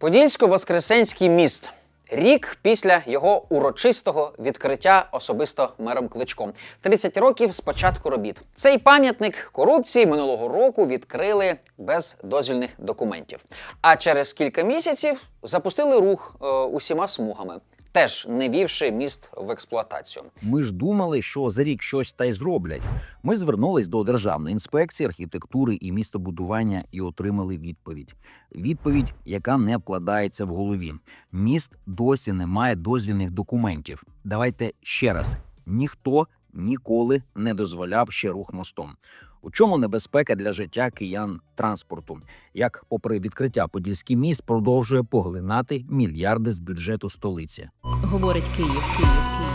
Подільсько-Воскресенський міст. Рік після його урочистого відкриття особисто мером Кличком. 30 років з початку робіт. Цей пам'ятник корупції минулого року відкрили без дозвільних документів. А через кілька місяців запустили рух е, усіма смугами, теж не вівши міст в експлуатацію. Ми ж думали, що за рік щось та й зроблять. Ми звернулись до Державної інспекції архітектури і містобудування і отримали відповідь. Відповідь, яка не вкладається в голові. Міст досі не має дозвільних документів. Давайте ще раз: ніхто ніколи не дозволяв ще рух мостом. У чому небезпека для життя киян транспорту? Як, попри відкриття, Подільський міст продовжує поглинати мільярди з бюджету столиці. говорить Київ, Київ, Київ.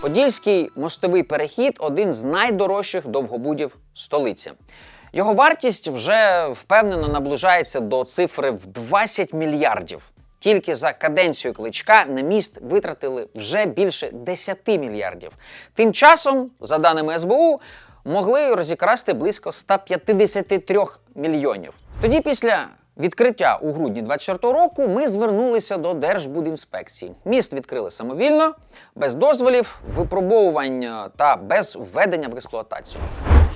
Подільський мостовий перехід один з найдорожчих довгобудів столиці. Його вартість вже впевнено наближається до цифри в 20 мільярдів. Тільки за каденцію кличка на міст витратили вже більше 10 мільярдів. Тим часом, за даними СБУ, могли розікрасти близько 153 мільйонів. Тоді, після відкриття у грудні 24 року, ми звернулися до Держбудінспекції. Міст відкрили самовільно, без дозволів, випробовувань та без введення в експлуатацію.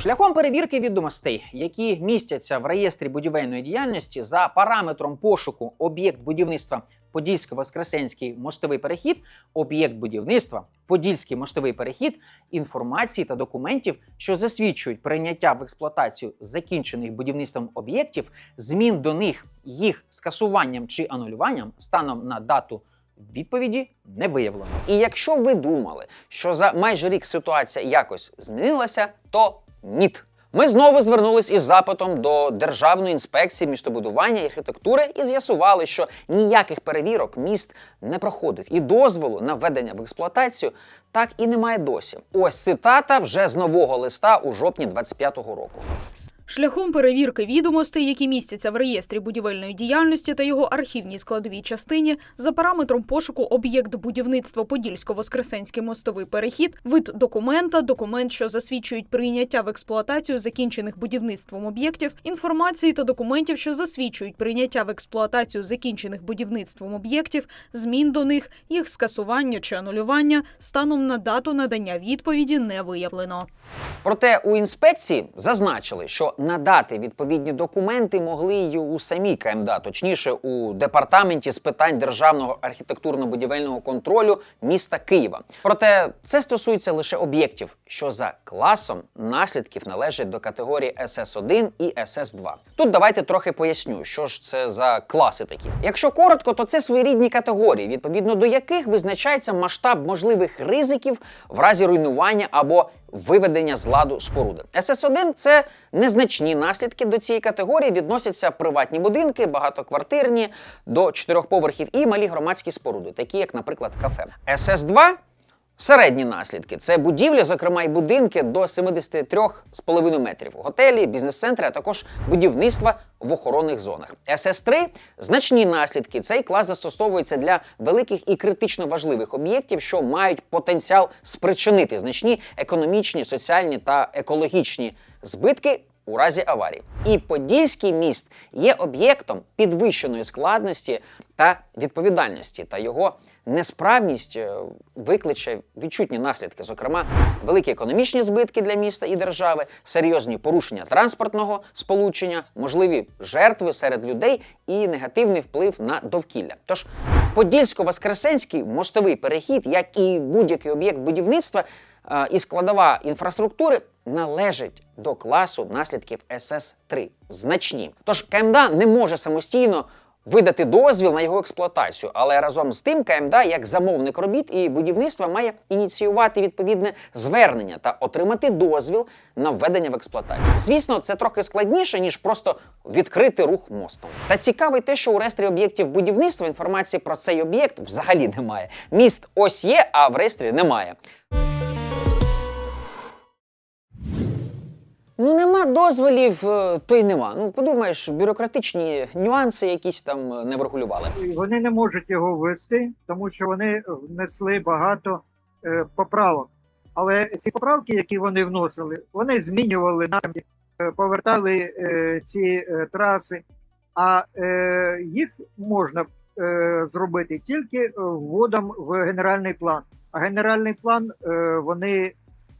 Шляхом перевірки відомостей, які містяться в реєстрі будівельної діяльності за параметром пошуку об'єкт будівництва Подільсько-Воскресенський мостовий перехід, об'єкт будівництва, Подільський мостовий перехід, інформації та документів, що засвідчують прийняття в експлуатацію закінчених будівництвом об'єктів, змін до них, їх скасуванням чи анулюванням станом на дату відповіді не виявлено. І якщо ви думали, що за майже рік ситуація якось змінилася, то ніт. Ми знову звернулись із запитом до Державної інспекції містобудування і архітектури і з'ясували, що ніяких перевірок міст не проходив, і дозволу на введення в експлуатацію так і немає досі. Ось цитата вже з нового листа у жовтні 25-го року. Шляхом перевірки відомостей, які містяться в реєстрі будівельної діяльності та його архівній складовій частині, за параметром пошуку об'єкт будівництва Подільсько-Воскресенський мостовий перехід, вид документа, документ, що засвідчують прийняття в експлуатацію закінчених будівництвом об'єктів, інформації та документів, що засвідчують прийняття в експлуатацію закінчених будівництвом об'єктів, змін до них, їх скасування чи анулювання станом на дату надання відповіді не виявлено. Проте у інспекції зазначили, що надати відповідні документи могли й у самій КМДА, точніше у департаменті з питань державного архітектурно-будівельного контролю міста Києва. Проте це стосується лише об'єктів, що за класом наслідків належать до категорії СС1 і СС2. Тут давайте трохи поясню, що ж це за класи такі. Якщо коротко, то це своєрідні категорії, відповідно до яких визначається масштаб можливих ризиків в разі руйнування або виведення з ладу споруди. СС1 – це незначні наслідки до цієї категорії. Відносяться приватні будинки, багатоквартирні до чотирьох поверхів і малі громадські споруди, такі як, наприклад, кафе. СС2 Середні наслідки це будівлі, зокрема й будинки до 73,5 метрів, готелі, бізнес-центри, а також будівництва в охоронних зонах. СС3 значні наслідки. Цей клас застосовується для великих і критично важливих об'єктів, що мають потенціал спричинити значні економічні, соціальні та екологічні збитки. У разі аварії. І Подільський міст є об'єктом підвищеної складності та відповідальності, та його несправність е, викличе відчутні наслідки, зокрема, великі економічні збитки для міста і держави, серйозні порушення транспортного сполучення, можливі жертви серед людей і негативний вплив на довкілля. Тож Подільсько-Воскресенський мостовий перехід, як і будь-який об'єкт будівництва е, і складова інфраструктури належить до класу наслідків СС-3 значні. Тож КМДА не може самостійно видати дозвіл на його експлуатацію, але разом з тим КМДА, як замовник робіт і будівництва, має ініціювати відповідне звернення та отримати дозвіл на введення в експлуатацію. Звісно, це трохи складніше ніж просто відкрити рух мостом. Та цікаве те, що у реєстрі об'єктів будівництва інформації про цей об'єкт взагалі немає. Міст ось є, а в реєстрі немає. Ну, нема дозволів, е, то й нема. Ну, подумаєш, бюрократичні нюанси якісь там е, не врегулювали. Вони не можуть його ввести, тому що вони внесли багато е, поправок. Але ці поправки, які вони вносили, вони змінювали напрямки е, повертали е, ці е, траси, а е, їх можна е, зробити тільки вводом в генеральний план. А генеральний план е, вони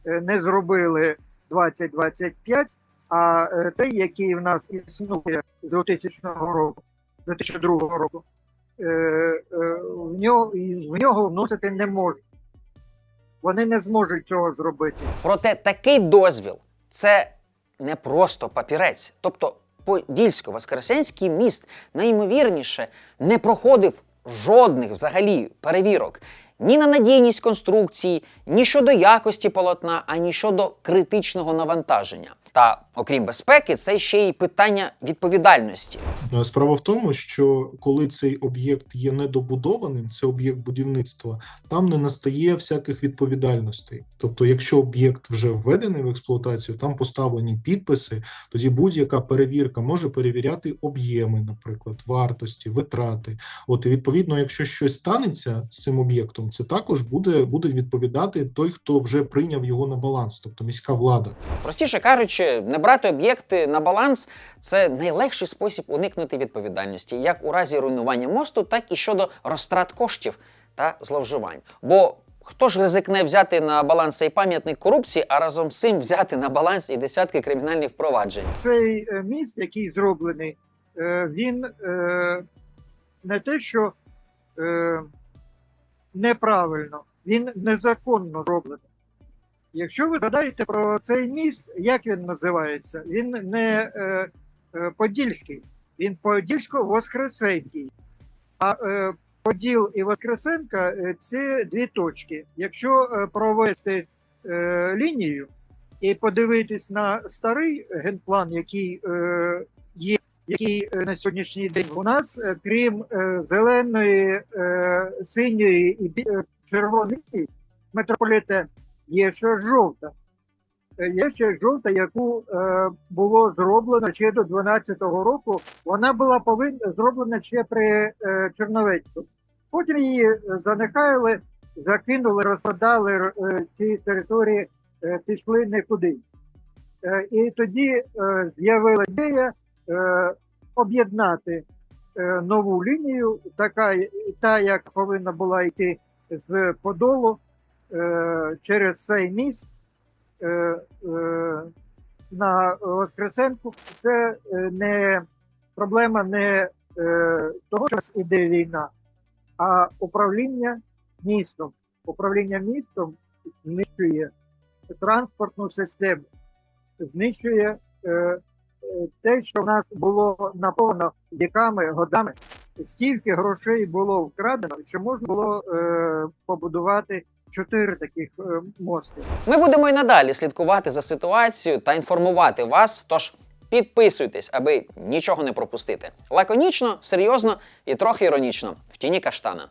не зробили 2025, а е, той, який в нас існує з 2000 року, 2002 року, е, е, в нього, в нього вносити не можуть. Вони не зможуть цього зробити. Проте такий дозвіл це не просто папірець. Тобто Подільсько-Воскресенський міст найімовірніше не проходив жодних взагалі перевірок ні на надійність конструкції, ні щодо якості полотна, ані щодо критичного навантаження. Та окрім безпеки, це ще й питання відповідальності. Е, Справа в тому, що коли цей об'єкт є недобудованим, це об'єкт будівництва, там не настає всяких відповідальностей. Тобто, якщо об'єкт вже введений в експлуатацію, там поставлені підписи, тоді будь-яка перевірка може перевіряти об'єми, наприклад, вартості, витрати. От і відповідно, якщо щось станеться з цим об'єктом, це також буде, буде відповідати той, хто вже прийняв його на баланс, тобто міська влада. Простіше кажучи, не брати об'єкти на баланс це найлегший спосіб уникнути відповідальності, як у разі руйнування мосту, так і щодо розтрат коштів та зловживань. Бо хто ж ризикне взяти на баланс цей пам'ятник корупції, а разом з цим взяти на баланс і десятки кримінальних впроваджень? Цей е, міст, який зроблений, е, він е, не те, що неправильно, він незаконно зроблений. Якщо ви згадаєте про цей міст, як він називається? Він не е, е, Подільський, він Подільсько-Воскресенський. А е, Поділ і Воскресенка е, це дві точки. Якщо е, провести е, лінію і подивитись на старий генплан, який е, є, який на сьогоднішній день у нас, крім е, зеленої, е, синьої і червоної метрополітен, є ще жовта. Є ще жовта, яку е, було зроблено ще до 12-го року. Вона була повинна зроблена ще при е, Черновецьку. Потім її е, занехаяли, закинули, розпродали е, ці території, е, пішли нікуди. Е, і тоді е, з'явила ідея е, об'єднати е, нову лінію, така та, як повинна була йти з Подолу через цей міст е, е, на Воскресенку. Це е, не проблема не е, того, що іде війна, а управління містом. Управління містом знищує транспортну систему, знищує е, е, те, що в нас було наповнено віками, годами. Стільки грошей було вкрадено, що можна було е, побудувати чотири таких е, мости. Ми будемо і надалі слідкувати за ситуацією та інформувати вас. Тож підписуйтесь, аби нічого не пропустити. Лаконічно, серйозно і трохи іронічно в тіні каштана.